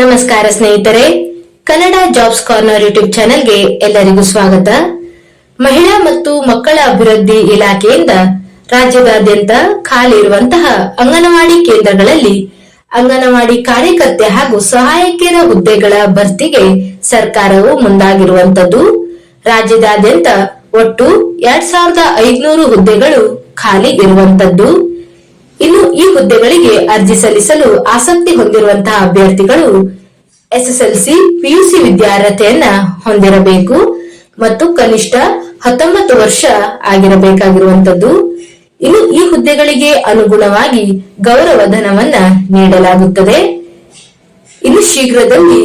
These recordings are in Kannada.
ನಮಸ್ಕಾರ ಸ್ನೇಹಿತರೆ, ಕನ್ನಡ ಜಾಬ್ಸ್ ಕಾರ್ನರ್ ಯೂಟ್ಯೂಬ್ ಚಾನೆಲ್ಗೆ ಎಲ್ಲರಿಗೂ ಸ್ವಾಗತ. ಮಹಿಳಾ ಮತ್ತು ಮಕ್ಕಳ ಅಭಿವೃದ್ಧಿ ಇಲಾಖೆಯಿಂದ ರಾಜ್ಯದಾದ್ಯಂತ ಖಾಲಿ ಇರುವಂತಹ ಅಂಗನವಾಡಿ ಕೇಂದ್ರಗಳಲ್ಲಿ ಅಂಗನವಾಡಿ ಕಾರ್ಯಕರ್ತೆ ಹಾಗೂ ಸಹಾಯಕಿಯರ ಹುದ್ದೆಗಳ ಭರ್ತಿಗೆ ಸರ್ಕಾರವು ಮುಂದಾಗಿರುವಂತದ್ದು ರಾಜ್ಯದಾದ್ಯಂತ ಒಟ್ಟು ಎರಡ್ ಸಾವಿರದ ಐದುನೂರು ಹುದ್ದೆಗಳು ಖಾಲಿ ಇರುವಂತದ್ದು ಇನ್ನು ಈ ಹುದ್ದೆಗಳಿಗೆ ಅರ್ಜಿ ಸಲ್ಲಿಸಲು ಆಸಕ್ತಿ ಹೊಂದಿರುವಂತಹ ಅಭ್ಯರ್ಥಿಗಳು ಎಸ್ಎಸ್ಎಲ್ಸಿ, ಪಿಯುಸಿ ವಿದ್ಯಾರ್ಹತೆಯನ್ನ ಹೊಂದಿರಬೇಕು ಮತ್ತು ಕನಿಷ್ಠ ಹತ್ತೊಂಬತ್ತು ವರ್ಷ ಆಗಿರಬೇಕಾಗಿರುವಂತದ್ದು ಇನ್ನು ಈ ಹುದ್ದೆಗಳಿಗೆ ಅನುಗುಣವಾಗಿ ಗೌರವ ಧನವನ್ನ ನೀಡಲಾಗುತ್ತದೆ. ಇನ್ನು ಶೀಘ್ರದಲ್ಲಿ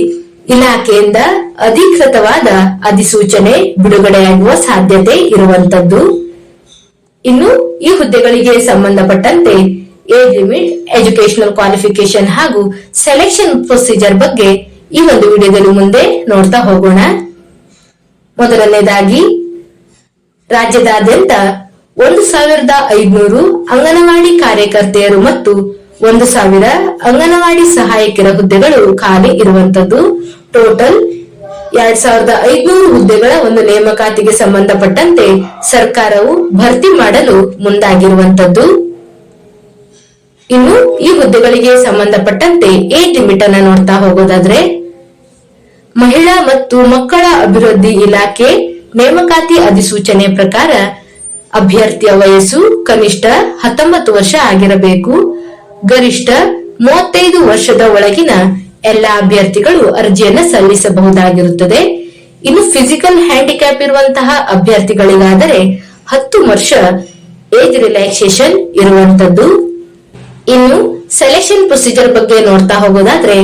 ಇಲಾಖೆಯಿಂದ ಅಧಿಕೃತವಾದ ಅಧಿಸೂಚನೆ ಬಿಡುಗಡೆಯಾಗುವ ಸಾಧ್ಯತೆ ಇರುವಂತದ್ದು ಇನ್ನು ಈ ಹುದ್ದೆಗಳಿಗೆ ಸಂಬಂಧಪಟ್ಟಂತೆ ಏಜ್ ಲಿಮಿಟ್ ಎಜುಕೇಶನಲ್ ಕ್ವಾಲಿಫಿಕೇಶನ್ ಹಾಗೂ ಸೆಲೆಕ್ಷನ್ ಪ್ರೊಸೀಜರ್ ಬಗ್ಗೆ ಈ ಒಂದು ವಿಡಿಯೋದಲ್ಲಿ ಮುಂದೆ ನೋಡ್ತಾ ಹೋಗೋಣ. ಮೊದಲನೇದಾಗಿ, ರಾಜ್ಯದಾದ್ಯಂತ ಒಂದು ಸಾವಿರದ ಐದುನೂರು ಅಂಗನವಾಡಿ ಕಾರ್ಯಕರ್ತೆಯರು ಮತ್ತು ಒಂದು ಸಾವಿರ ಅಂಗನವಾಡಿ ಸಹಾಯಕಿಯರ ಹುದ್ದೆಗಳು ಖಾಲಿ ಇರುವಂತದ್ದು ಟೋಟಲ್ ಎರಡ್ ಸಾವಿರದ ಐದುನೂರು ಹುದ್ದೆಗಳ ಒಂದು ನೇಮಕಾತಿಗೆ ಸಂಬಂಧಪಟ್ಟಂತೆ ಸರ್ಕಾರವು ಭರ್ತಿ ಮಾಡಲು ಮುಂದಾಗಿರುವಂತದ್ದು ಇನ್ನು ಈ ಹುದ್ದೆಗಳಿಗೆ ಸಂಬಂಧಪಟ್ಟಂತೆ ಏ ಲಿಮಿಟ್ ಅನ್ನ ನೋಡ್ತಾ ಹೋಗೋದಾದ್ರೆ, ಮಹಿಳಾ ಮತ್ತು ಮಕ್ಕಳ ಅಭಿವೃದ್ಧಿ ಇಲಾಖೆ ನೇಮಕಾತಿ ಅಧಿಸೂಚನೆ ಪ್ರಕಾರ ಅಭ್ಯರ್ಥಿಯ ವಯಸ್ಸು ಕನಿಷ್ಠ ಹತ್ತೊಂಬತ್ತು ವರ್ಷ ಆಗಿರಬೇಕು. ಗರಿಷ್ಠ ಮೂವತ್ತೈದು ವರ್ಷದ ಒಳಗಿನ ಎಲ್ಲ ಅಭ್ಯರ್ಥಿಗಳು ಅರ್ಜಿಯನ್ನ ಸಲ್ಲಿಸಬಹುದಾಗಿರುತ್ತದೆ. ಇನ್ನು ಫಿಸಿಕಲ್ ಹ್ಯಾಂಡಿಕ್ಯಾಪ್ ಇರುವಂತಹ ಅಭ್ಯರ್ಥಿಗಳಿಗಾದರೆ ಹತ್ತು ವರ್ಷ ಏಜ್ ರಿಲ್ಯಾಕ್ಸೇಷನ್ ಇರುವಂತದ್ದು ಇನ್ನು ಸೆಲೆಕ್ಷನ್ ಪ್ರೊಸೀಜರ್ ಬಗ್ಗೆ ನೋಡ್ತಾ ಹೋಗೋದಾದ್ರೆ,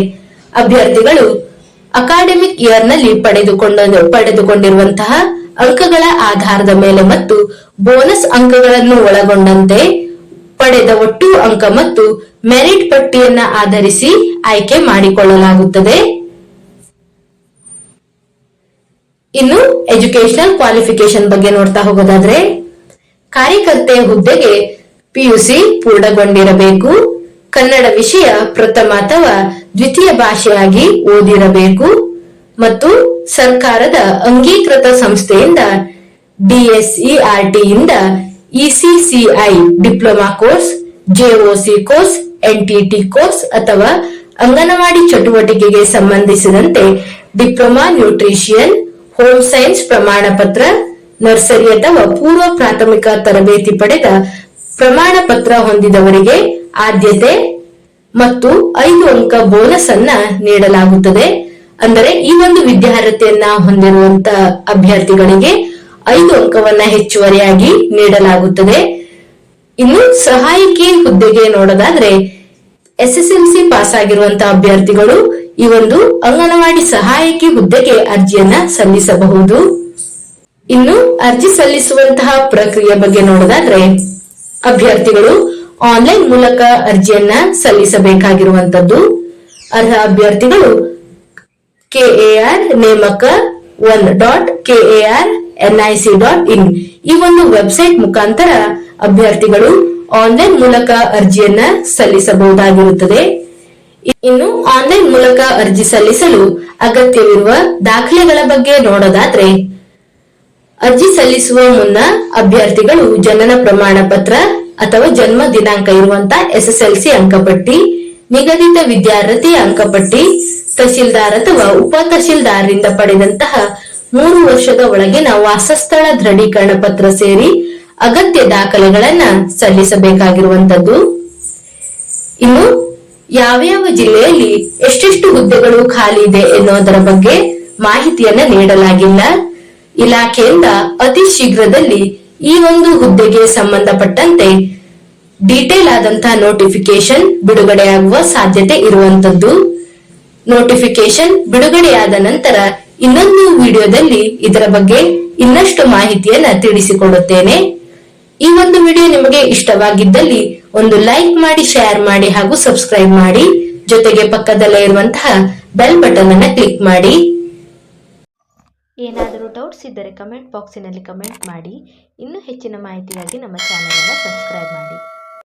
ಅಭ್ಯರ್ಥಿಗಳು ಅಕಾಡೆಮಿಕ್ ಇಯರ್ನಲ್ಲಿ ಪಡೆದುಕೊಂಡ ಪಡೆದುಕೊಂಡಿರುವಂತಹ ಅಂಕಗಳ ಆಧಾರದ ಮೇಲೆ ಮತ್ತು ಬೋನಸ್ ಅಂಕಗಳನ್ನು ಒಳಗೊಂಡಂತೆ ಪಡೆದ ಒಟ್ಟು ಅಂಕ ಮತ್ತು ಮೆರಿಟ್ ಪಟ್ಟಿಯನ್ನ ಆಧರಿಸಿ ಆಯ್ಕೆ ಮಾಡಿಕೊಳ್ಳಲಾಗುತ್ತದೆ. ಇನ್ನು ಎಜುಕೇಶನಲ್ ಕ್ವಾಲಿಫಿಕೇಶನ್ ಬಗ್ಗೆ ನೋಡ್ತಾ ಹೋಗೋದಾದ್ರೆ ಕಾರ್ಯಕರ್ತೆಯ ಹುದ್ದೆಗೆ ಪಿಯುಸಿ ಪೂರ್ಣಗೊಂಡಿರಬೇಕು. ಕನ್ನಡ ವಿಷಯ ಪ್ರಥಮ ಅಥವಾ ದ್ವಿತೀಯ ಭಾಷೆಯಾಗಿ ಓದಿರಬೇಕು. ಮತ್ತು ಸರ್ಕಾರದ ಅಂಗೀಕೃತ ಸಂಸ್ಥೆಯಿಂದ ಡಿಎಸ್ಇಆರ್ಟಿ ಇಂದ ECCI diploma course JOC course NTT course ಅಥವಾ ಅಂಗನವಾಡಿ ಚಟುವಟಿಕೆಗೆ ಸಂಬಂಧಿಸಿದಂತೆ ಡಿಪ್ಲೊಮಾ ನ್ಯೂಟ್ರಿಷಿಯನ್, ಹೋಮ್ ಸೈನ್ಸ್ ಪ್ರಮಾಣ ಪತ್ರ ನರ್ಸರಿ ಅಥವಾ ಪೂರ್ವ ಪ್ರಾಥಮಿಕ ತರಬೇತಿ ಪಡೆದ ಪ್ರಮಾಣ ಪತ್ರ ಹೊಂದಿದವರಿಗೆ ಆದ್ಯತೆ ಮತ್ತು ಐದು ಅಂಕ ಬೋನಸ್ ಅನ್ನ ನೀಡಲಾಗುತ್ತದೆ. ಅಂದರೆ ಈ ಒಂದು ವಿದ್ಯಾರ್ಹತೆಯನ್ನ ಹೊಂದಿರುವಂತ ಅಭ್ಯರ್ಥಿಗಳಿಗೆ ಐದು ಅಂಕವನ್ನ ಹೆಚ್ಚುವರಿಯಾಗಿ ನೀಡಲಾಗುತ್ತದೆ. ಇನ್ನು ಸಹಾಯಕಿ ಹುದ್ದೆಗೆ ನೋಡೋದಾದ್ರೆ ಸಿ ಪಾಸ್ ಆಗಿರುವಂತಹ ಅಭ್ಯರ್ಥಿಗಳು ಈ ಒಂದು ಅಂಗನವಾಡಿ ಸಹಾಯಕಿ ಹುದ್ದೆಗೆ ಅರ್ಜಿಯನ್ನ ಸಲ್ಲಿಸಬಹುದು. ಇನ್ನು ಅರ್ಜಿ ಸಲ್ಲಿಸುವಂತಹ ಪ್ರಕ್ರಿಯೆ ಬಗ್ಗೆ ನೋಡೋದಾದ್ರೆ ಅಭ್ಯರ್ಥಿಗಳು ಆನ್ಲೈನ್ ಮೂಲಕ ಅರ್ಜಿಯನ್ನ ಸಲ್ಲಿಸಬೇಕಾಗಿರುವಂತದ್ದು. ಅರ್ಹ ಅಭ್ಯರ್ಥಿಗಳು ಕೆಎಆರ್ ನೇಮಕ one dot KAR NIC dot in ಈ ಒಂದು ವೆಬ್ಸೈಟ್ ಮುಖಾಂತರ ಅಭ್ಯರ್ಥಿಗಳು ಆನ್ಲೈನ್ ಮೂಲಕ ಅರ್ಜಿಯನ್ನ ಸಲ್ಲಿಸಬಹುದಾಗಿರುತ್ತದೆ. ಇನ್ನು ಆನ್ಲೈನ್ ಮೂಲಕ ಅರ್ಜಿ ಸಲ್ಲಿಸಲು ಅಗತ್ಯವಿರುವ ದಾಖಲೆಗಳ ಬಗ್ಗೆ ನೋಡೋದಾದ್ರೆ ಅರ್ಜಿ ಸಲ್ಲಿಸುವ ಮುನ್ನ ಅಭ್ಯರ್ಥಿಗಳು ಜನನ ಪ್ರಮಾಣ ಪತ್ರ ಅಥವಾ ಜನ್ಮ ದಿನಾಂಕ ಇರುವಂತ ಎಸ್ಎಸ್ಎಲ್ಸಿ ಅಂಕಪಟ್ಟಿ, ನಿಗದಿತ ವಿದ್ಯಾರ್ಥಿ ಅಂಕಪಟ್ಟಿ ತಹಶೀಲ್ದಾರ್ ಅಥವಾ ಉಪ ತಹಶೀಲ್ದಾರ್ರಿಂದ ಪಡೆದಂತಹ ಮೂರು ವರ್ಷದ ಒಳಗಿನ ವಾಸಸ್ಥಳ ದೃಢೀಕರಣ ಪತ್ರ ಸೇರಿ ಅಗತ್ಯ ದಾಖಲೆಗಳನ್ನ ಸಲ್ಲಿಸಬೇಕಾಗಿರುವಂತದ್ದು ಇನ್ನು ಯಾವ್ಯಾವ ಜಿಲ್ಲೆಯಲ್ಲಿ ಎಷ್ಟೆಷ್ಟು ಹುದ್ದೆಗಳು ಖಾಲಿ ಇದೆ ಎನ್ನುವುದರ ಬಗ್ಗೆ ಮಾಹಿತಿಯನ್ನ ನೀಡಲಾಗಿಲ್ಲ. ಇಲಾಖೆಯಿಂದ ಅತಿ ಶೀಘ್ರದಲ್ಲಿ ಈ ಒಂದು ಹುದ್ದೆಗೆ ಸಂಬಂಧಪಟ್ಟಂತೆ ಡೀಟೇಲ್ ಆದಂತಹ ನೋಟಿಫಿಕೇಶನ್ ಬಿಡುಗಡೆಯಾಗುವ ಸಾಧ್ಯತೆ ಇರುವಂತದ್ದು ನೋಟಿಫಿಕೇಶನ್ ಬಿಡುಗಡೆಯಾದ ನಂತರ ಇನ್ನೊಂದು ವಿಡಿಯೋದಲ್ಲಿ ಇದರ ಬಗ್ಗೆ ಇನ್ನಷ್ಟು ಮಾಹಿತಿಯನ್ನ ತಿಳಿಸಿಕೊಡುತ್ತೇನೆ. ಈ ಒಂದು ವಿಡಿಯೋ ನಿಮಗೆ ಇಷ್ಟವಾಗಿದ್ದಲ್ಲಿ ಒಂದು ಲೈಕ್ ಮಾಡಿ, ಶೇರ್ ಮಾಡಿ ಹಾಗೂ ಸಬ್ಸ್ಕ್ರೈಬ್ ಮಾಡಿ. ಜೊತೆಗೆ ಪಕ್ಕದಲ್ಲೇ ಇರುವಂತಹ ಬೆಲ್ ಬಟನ್ ಅನ್ನ ಕ್ಲಿಕ್ ಮಾಡಿ. ಏನಾದರೂ ಡೌಟ್ಸ್ ಇದ್ದರೆ ಕಮೆಂಟ್ ಬಾಕ್ಸಿನಲ್ಲಿ ಕಮೆಂಟ್ ಮಾಡಿ. ಇನ್ನೂ ಹೆಚ್ಚಿನ ಮಾಹಿತಿಗಾಗಿ ನಮ್ಮ ಚಾನೆಲ್ ಅನ್ನು ಸಬ್ಸ್ಕ್ರೈಬ್ ಮಾಡಿ.